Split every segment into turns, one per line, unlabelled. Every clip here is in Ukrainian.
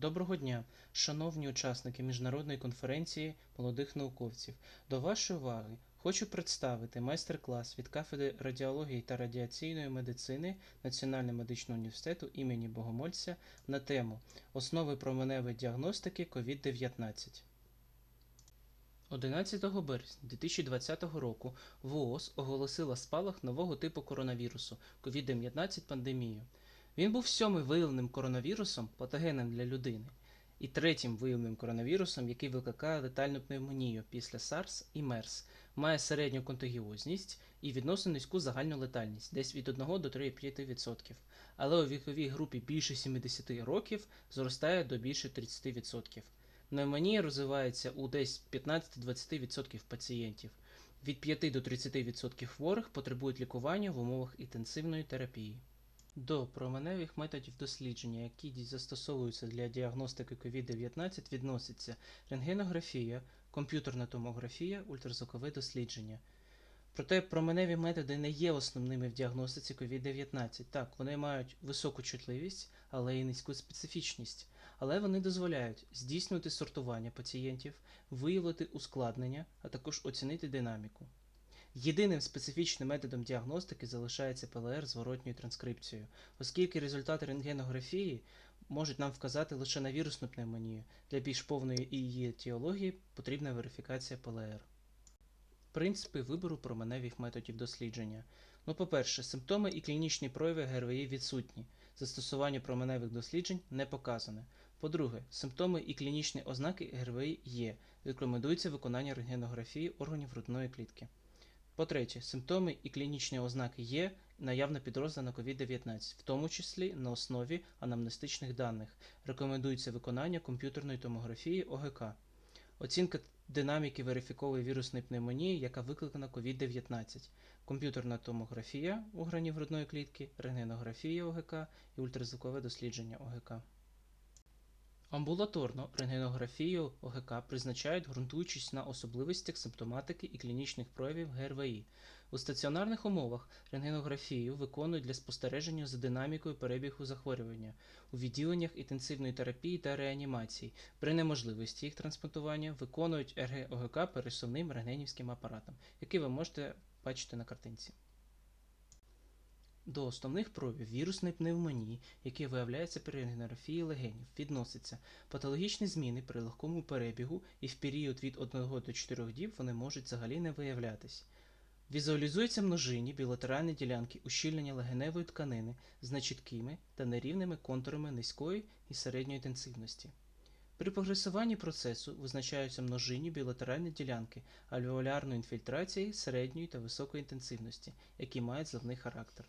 Доброго дня, шановні учасники міжнародної конференції молодих науковців. До вашої уваги хочу представити майстер-клас від кафедри радіології та радіаційної медицини Національного медичного університету імені Богомольця на тему Основи променевої діагностики COVID-19. 11 березня 2020 року ВООЗ оголосила спалах нового типу коронавірусу COVID-19 пандемію. Він був сьомим виявленим коронавірусом патогенним для людини і третім виявленим коронавірусом, який викликає летальну пневмонію після SARS і MERS, має середню контагіозність і відносно низьку загальну летальність десь від 1 до 3,5%, але у віковій групі більше 70 років зростає до більше 30%. Пневмонія розвивається у десь 15-20% пацієнтів. Від 5 до 30% хворих потребують лікування в умовах інтенсивної терапії. До променевих методів дослідження, які застосовуються для діагностики COVID-19, відносяться рентгенографія, комп'ютерна томографія, ультразвукове дослідження. Проте променеві методи не є основними в діагностиці COVID-19. Так, вони мають високу чутливість, але й низьку специфічність. Але вони дозволяють здійснювати сортування пацієнтів, виявити ускладнення, а також оцінити динаміку. Єдиним специфічним методом діагностики залишається ПЛР зворотньою транскрипцією, оскільки результати рентгенографії можуть нам вказати лише на вірусну пневмонію. Для більш повної її етіології потрібна верифікація ПЛР. Принципи вибору променевих методів дослідження. Ну, по-перше, симптоми і клінічні прояви ГРВІ відсутні. Застосування променевих досліджень не показане. По-друге, симптоми і клінічні ознаки ГРВІ є. Рекомендується виконання рентгенографії органів грудної клітки. По-третє, симптоми і клінічні ознаки є, наявна підозра на COVID-19, в тому числі на основі анамнестичних даних. Рекомендується виконання комп'ютерної томографії ОГК. Оцінка динаміки верифікової вірусної пневмонії, яка викликана COVID-19, комп'ютерна томографія органів грудної клітки, рентгенографія ОГК і ультразвукове дослідження ОГК. Амбулаторно рентгенографію ОГК призначають, ґрунтуючись на особливостях симптоматики і клінічних проявів ГРВІ. У стаціонарних умовах рентгенографію виконують для спостереження за динамікою перебігу захворювання у відділеннях інтенсивної терапії та реанімації. При неможливості їх трансплантування виконують РГ-ОГК пересувним рентгенівським апаратом, який ви можете бачити на картинці. До основних проявів вірусної пневмонії, які виявляються при рентгенографії легенів, відносяться патологічні зміни при легкому перебігу і в період від 1 до 4 діб вони можуть взагалі не виявлятись. Візуалізуються множинні білатеральні ділянки ущільнення легеневої тканини з нечіткими та нерівними контурами низької і середньої інтенсивності. При прогресуванні процесу визначаються множинні білатеральні ділянки альвеолярної інфільтрації середньої та високої інтенсивності, які мають зливний характер.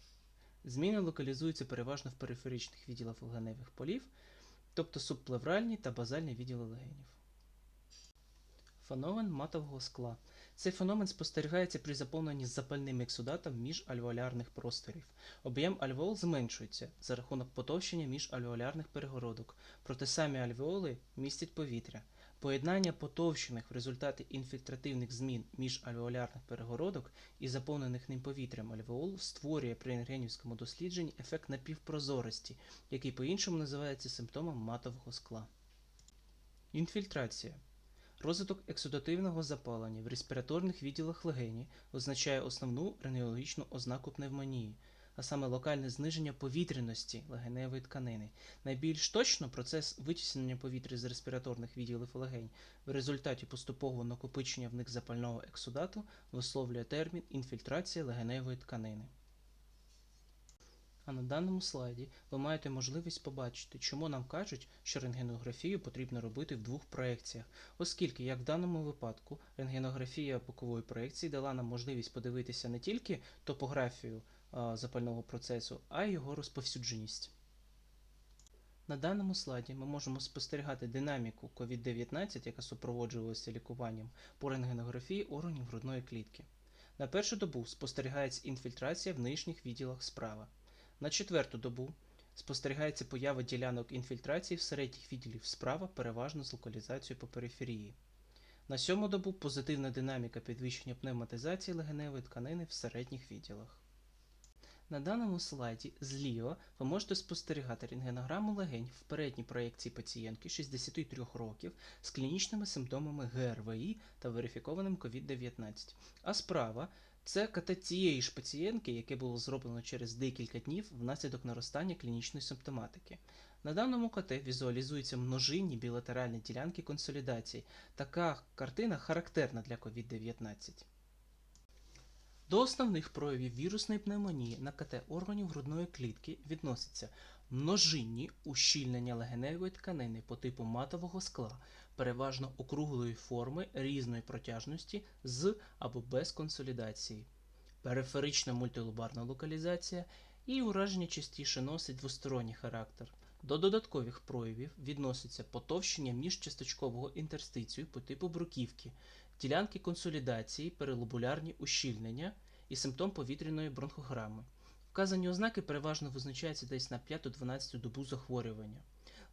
Зміни локалізуються переважно в периферичних відділах легеневих полів, тобто субплевральні та базальні відділи легенів. Феномен матового скла. Цей феномен спостерігається при заповненні запальним ексудатом міжальвеолярних просторів. Об'єм альвеол зменшується за рахунок потовщення міжальвеолярних перегородок, проте самі альвеоли містять повітря. Поєднання потовщених в результаті інфільтративних змін міжальвеолярних перегородок і заповнених ним повітрям альвеол створює при рентгенівському дослідженні ефект напівпрозорості, який по-іншому називається симптомом матового скла. Інфільтрація. Розвиток ексудативного запалення в респіраторних відділах легені означає основну рентгенологічну ознаку пневмонії, а саме локальне зниження повітряності легеневої тканини. Найбільш точно процес витіснення повітря з респіраторних відділів легень в результаті поступового накопичення в них запального ексудату висловлює термін інфільтрація легеневої тканини. А на даному слайді ви маєте можливість побачити, чому нам кажуть, що рентгенографію потрібно робити в двох проекціях, оскільки, як в даному випадку, рентгенографія бокової проекції дала нам можливість подивитися не тільки топографію запального процесу, а його розповсюдженість. На даному слайді ми можемо спостерігати динаміку COVID-19, яка супроводжувалася лікуванням по рентгенографії органів грудної клітки. На першу добу спостерігається інфільтрація в нижніх відділах справа. На четверту добу спостерігається поява ділянок інфільтрації в середніх відділів справа, переважно з локалізацією по периферії. На сьому добу позитивна динаміка підвищення пневматизації легеневої тканини в середніх відділах. На даному слайді зліва ви можете спостерігати рентгенограму легень в передній проєкції пацієнтки 63 років з клінічними симптомами ГРВІ та верифікованим COVID-19. А справа це КТ цієї ж пацієнтки, яке було зроблено через декілька днів внаслідок наростання клінічної симптоматики. На даному КТ візуалізуються множинні білатеральні ділянки консолідації. Така картина характерна для COVID-19. До основних проявів вірусної пневмонії на КТ органів грудної клітки відносяться множинні ущільнення легеневої тканини по типу матового скла, переважно округлої форми різної протяжності з або без консолідації, периферична мультилобарна локалізація і ураження частіше носить двосторонній характер. До додаткових проявів відноситься потовщення міжчасточкового інтерстицію по типу бруківки, ділянки консолідації, перелобулярні ущільнення і симптом повітряної бронхограми. Вказані ознаки переважно визначаються десь на 5-12 добу захворювання.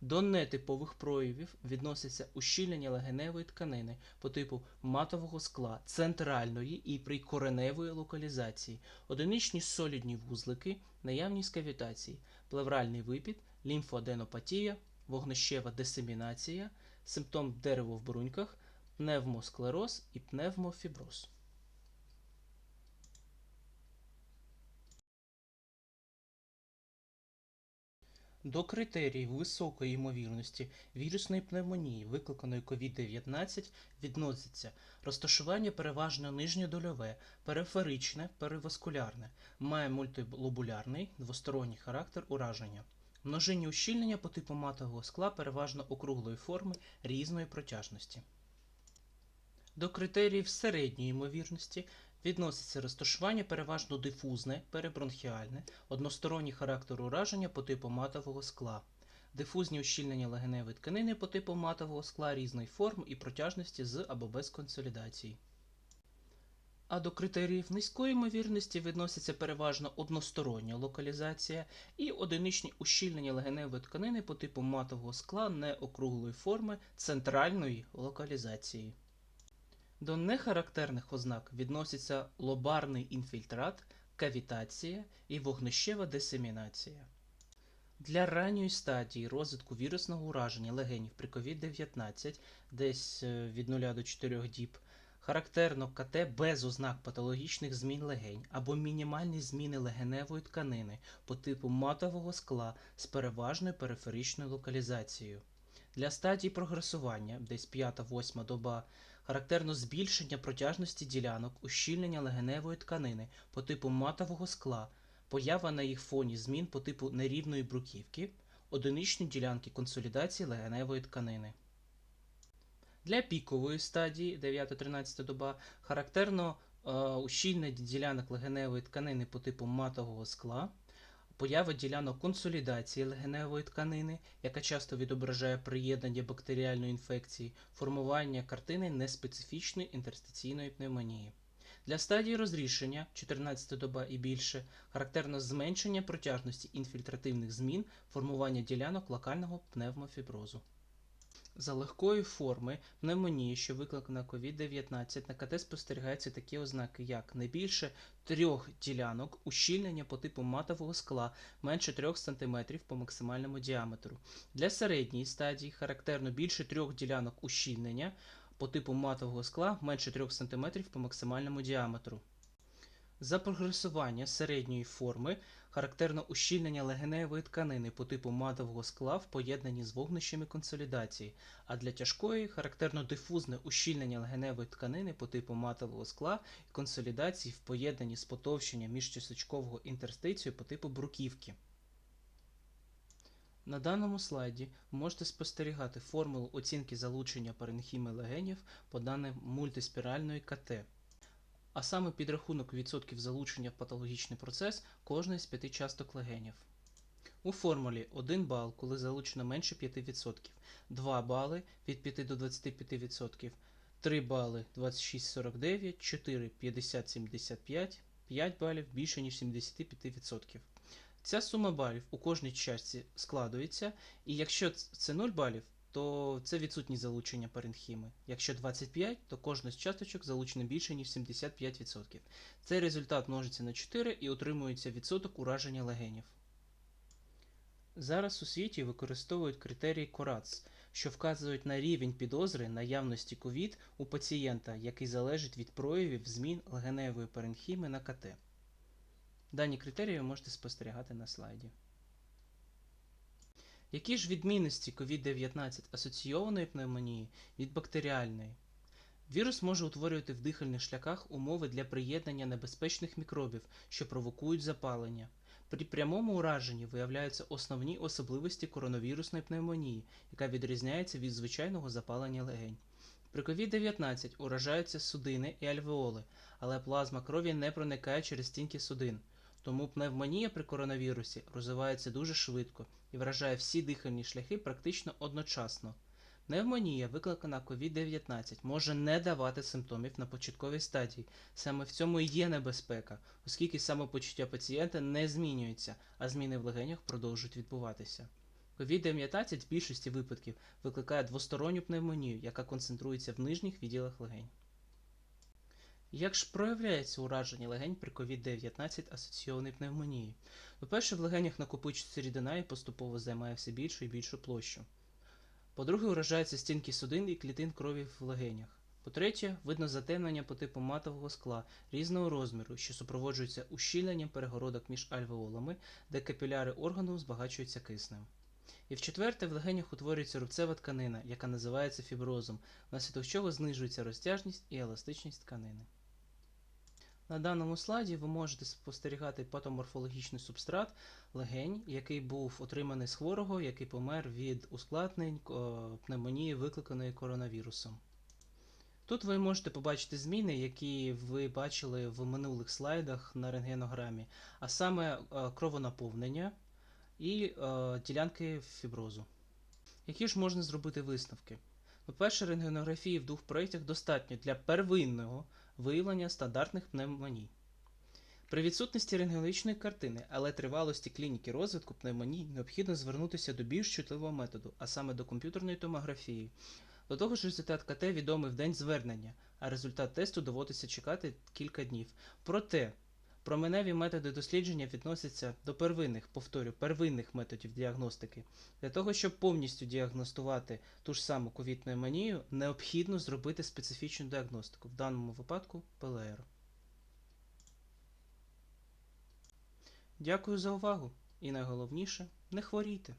До нетипових проявів відносяться ущільнення легеневої тканини по типу матового скла, центральної і прикореневої локалізації, одиничні солідні вузлики, наявність кавітації, плевральний випід, лімфоаденопатія, вогнищева дисемінація, симптом дерево в бруньках, пневмосклероз і пневмофіброз. До критеріїв високої ймовірності вірусної пневмонії, викликаної COVID-19, відноситься розташування переважно нижньодольове, периферичне, переваскулярне, має мультилобулярний двосторонній характер ураження. Множинні ущільнення по типу матового скла переважно округлої форми різної протяжності. До критеріїв середньої ймовірності відноситься розташування переважно дифузне, перебронхіальне, односторонній характер ураження по типу матового скла, дифузні ущільнення легеневої тканини по типу матового скла різної форм і протяжності з або без консолідації. А до критеріїв низької ймовірності відноситься переважно одностороння локалізація і одиничні ущільнення легеневої тканини по типу матового скла неокруглої форми центральної локалізації. До нехарактерних ознак відносяться лобарний інфільтрат, кавітація і вогнищева дисемінація. Для ранньої стадії розвитку вірусного ураження легенів при COVID-19 десь е, від 0 до 4 діб характерно КТ без ознак патологічних змін легень або мінімальні зміни легеневої тканини по типу матового скла з переважною периферичною локалізацією. Для стадії прогресування, десь 5-8 доба, характерно збільшення протяжності ділянок, ущільнення легеневої тканини по типу матового скла, поява на їх фоні змін по типу нерівної бруківки, одиничні ділянки консолідації легеневої тканини. Для пікової стадії 9-13 доба характерно е, ущільнення ділянок легеневої тканини по типу матового скла, поява ділянок консолідації легеневої тканини, яка часто відображає приєднання бактеріальної інфекції, формування картини неспецифічної інтерстиційної пневмонії. Для стадії розрішення 14 доба і більше характерно зменшення протяжності інфільтративних змін, формування ділянок локального пневмофіброзу. За легкої форми пневмонії, що викликана COVID-19, на КТ спостерігаються такі ознаки, як не більше трьох ділянок ущільнення по типу матового скла менше 3 см по максимальному діаметру. Для середньої стадії характерно більше трьох ділянок ущільнення по типу матового скла менше 3 см по максимальному діаметру. За прогресування середньої форми характерно ущільнення легеневої тканини по типу матового скла в поєднанні з вогнищами консолідації, а для тяжкої характерно дифузне ущільнення легеневої тканини по типу матового скла і консолідації в поєднанні з потовщенням міжчасочкового інтерстицію по типу бруківки. На даному слайді можете спостерігати формулу оцінки залучення паренхіми легенів по даним мультиспіральної КТ а саме підрахунок відсотків залучення в патологічний процес кожної з п'яти часток легенів. У формулі 1 бал, коли залучено менше 5%, 2 бали від 5 до 25%, 3 бали 26,49, 4 50,75, 5 балів більше ніж 75%. Ця сума балів у кожній частці складується, і якщо це 0 балів, то це відсутність залучення паренхіми. Якщо 25, то кожна з часточок залучена більше, ніж 75%. Цей результат множиться на 4 і отримується відсоток ураження легенів. Зараз у світі використовують критерії Корац, що вказують на рівень підозри наявності ковід у пацієнта, який залежить від проявів змін легеневої паренхіми на КТ. Дані критерії ви можете спостерігати на слайді. Які ж відмінності COVID-19 асоційованої пневмонії від бактеріальної? Вірус може утворювати в дихальних шляхах умови для приєднання небезпечних мікробів, що провокують запалення. При прямому ураженні виявляються основні особливості коронавірусної пневмонії, яка відрізняється від звичайного запалення легень. При COVID-19 уражаються судини і альвеоли, але плазма крові не проникає через стінки судин. Тому пневмонія при коронавірусі розвивається дуже швидко і вражає всі дихальні шляхи практично одночасно. Пневмонія, викликана COVID-19, може не давати симптомів на початковій стадії. Саме в цьому і є небезпека, оскільки самопочуття пацієнта не змінюється, а зміни в легенях продовжують відбуватися. COVID-19 в більшості випадків викликає двосторонню пневмонію, яка концентрується в нижніх відділах легень. Як ж проявляється ураження легень при COVID-19 асоційованій пневмонії? По-перше, в легенях накопичується рідина і поступово займає все більшу і більшу площу. По-друге, уражаються стінки судин і клітин крові в легенях. По-третє, видно затемнення по типу матового скла різного розміру, що супроводжується ущільненням перегородок між альвеолами, де капіляри органу збагачуються киснем. І в-четверте, в легенях утворюється рубцева тканина, яка називається фіброзом, внаслідок чого знижується розтяжність і еластичність тканини. На даному слайді ви можете спостерігати патоморфологічний субстрат легень, який був отриманий з хворого, який помер від ускладнень пневмонії, викликаної коронавірусом. Тут ви можете побачити зміни, які ви бачили в минулих слайдах на рентгенограмі, а саме е, кровонаповнення і е, ділянки фіброзу. Які ж можна зробити висновки? По-перше, рентгенографії в двох проєктах достатньо для первинного виявлення стандартних пневмоній. При відсутності рентгенологічної картини, але тривалості клініки розвитку пневмоній необхідно звернутися до більш чутливого методу, а саме до комп'ютерної томографії. До того ж, результат КТ відомий в день звернення, а результат тесту доводиться чекати кілька днів. Проте променеві методи дослідження відносяться до первинних, повторю, первинних методів діагностики. Для того, щоб повністю діагностувати ту ж саму ковідну манію, необхідно зробити специфічну діагностику, в даному випадку ПЛР. Дякую за увагу і найголовніше не хворійте.